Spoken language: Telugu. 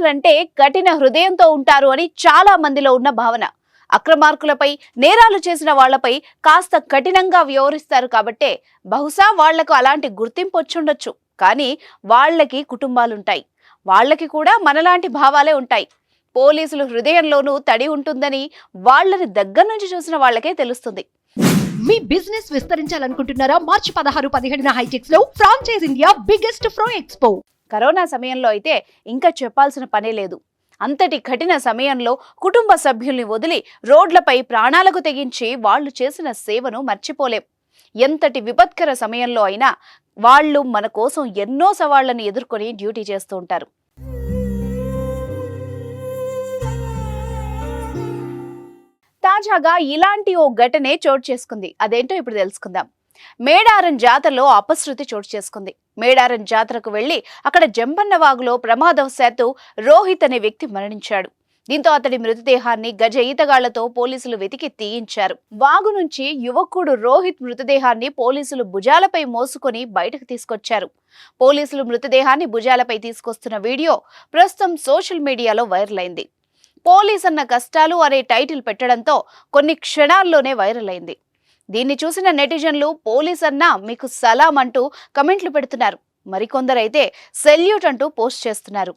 పోలీసులంటే కఠిన హృదయంతో ఉంటారు అని చాలా మందిలో ఉన్న భావన. అక్రమార్కులపై నేరాలు చేసిన వాళ్ళపై కాస్త కఠినంగా వ్యవహరిస్తారు కాబట్టే బహుశా వాళ్ళకు అలాంటి గుర్తింపు వచ్చుండొచ్చు. కానీ వాళ్ళకి కుటుంబాలుంటాయి. వాళ్ళకి కూడా మనలాంటి భావాలే ఉంటాయి. పోలీసులు హృదయంలోనూ తడి ఉంటుందని వాళ్ళని దగ్గర నుంచి చూసిన వాళ్ళకే తెలుస్తుంది. మీ బిజినెస్ విస్తరించాలనుకుంటున్నారా? మార్చి పదహారు పదిహేడున హైటెక్స్లో franchise India biggest pro expo. Corona సమయంలో అయితే ఇంకా చెప్పాల్సిన పనే లేదు. అంతటి కఠిన సమయంలో కుటుంబ సభ్యుల్ని వదిలి రోడ్లపై ప్రాణాలకు తెగించి వాళ్ళు చేసిన సేవను మర్చిపోలేం. ఎంతటి విపత్కర సమయంలో అయినా వాళ్ళు మన కోసం ఎన్నో సవాళ్ళను ఎదుర్కొని డ్యూటీ చేస్తూ ఉంటారు. తాజాగా ఇలాంటి ఓ ఘటనే చోటు చేసుకుంది. అదేంటో ఇప్పుడు తెలుసుకుందాం. మేడారం జాతరలో అపశృతి చోటు చేసుకుంది. మేడారం జాతరకు వెళ్ళి అక్కడ జంపన్న వాగులో ప్రమాదవశాత్తు రోహిత్ అనే వ్యక్తి మరణించాడు. దీంతో అతడి మృతదేహాన్ని గజ ఈతగాళ్ళతో పోలీసులు వెతికి తీయించారు. వాగు నుంచి యువకుడు రోహిత్ మృతదేహాన్ని పోలీసులు భుజాలపై మోసుకొని బయటకు తీసుకొచ్చారు. పోలీసులు మృతదేహాన్ని భుజాలపై తీసుకొస్తున్న వీడియో ప్రస్తుతం సోషల్ మీడియాలో వైరల్ అయింది. పోలీస్ అన్న కష్టాలు అనే టైటిల్ పెట్టడంతో కొన్ని క్షణాల్లోనే వైరల్ అయింది. దీన్ని చూసిన నెటిజన్లు పోలీస్ అన్నా మీకు సలాం అంటూ కమెంట్లు పెడుతున్నారు. మరికొందరైతే సెల్యూట్ అంటూ పోస్ట్ చేస్తున్నారు.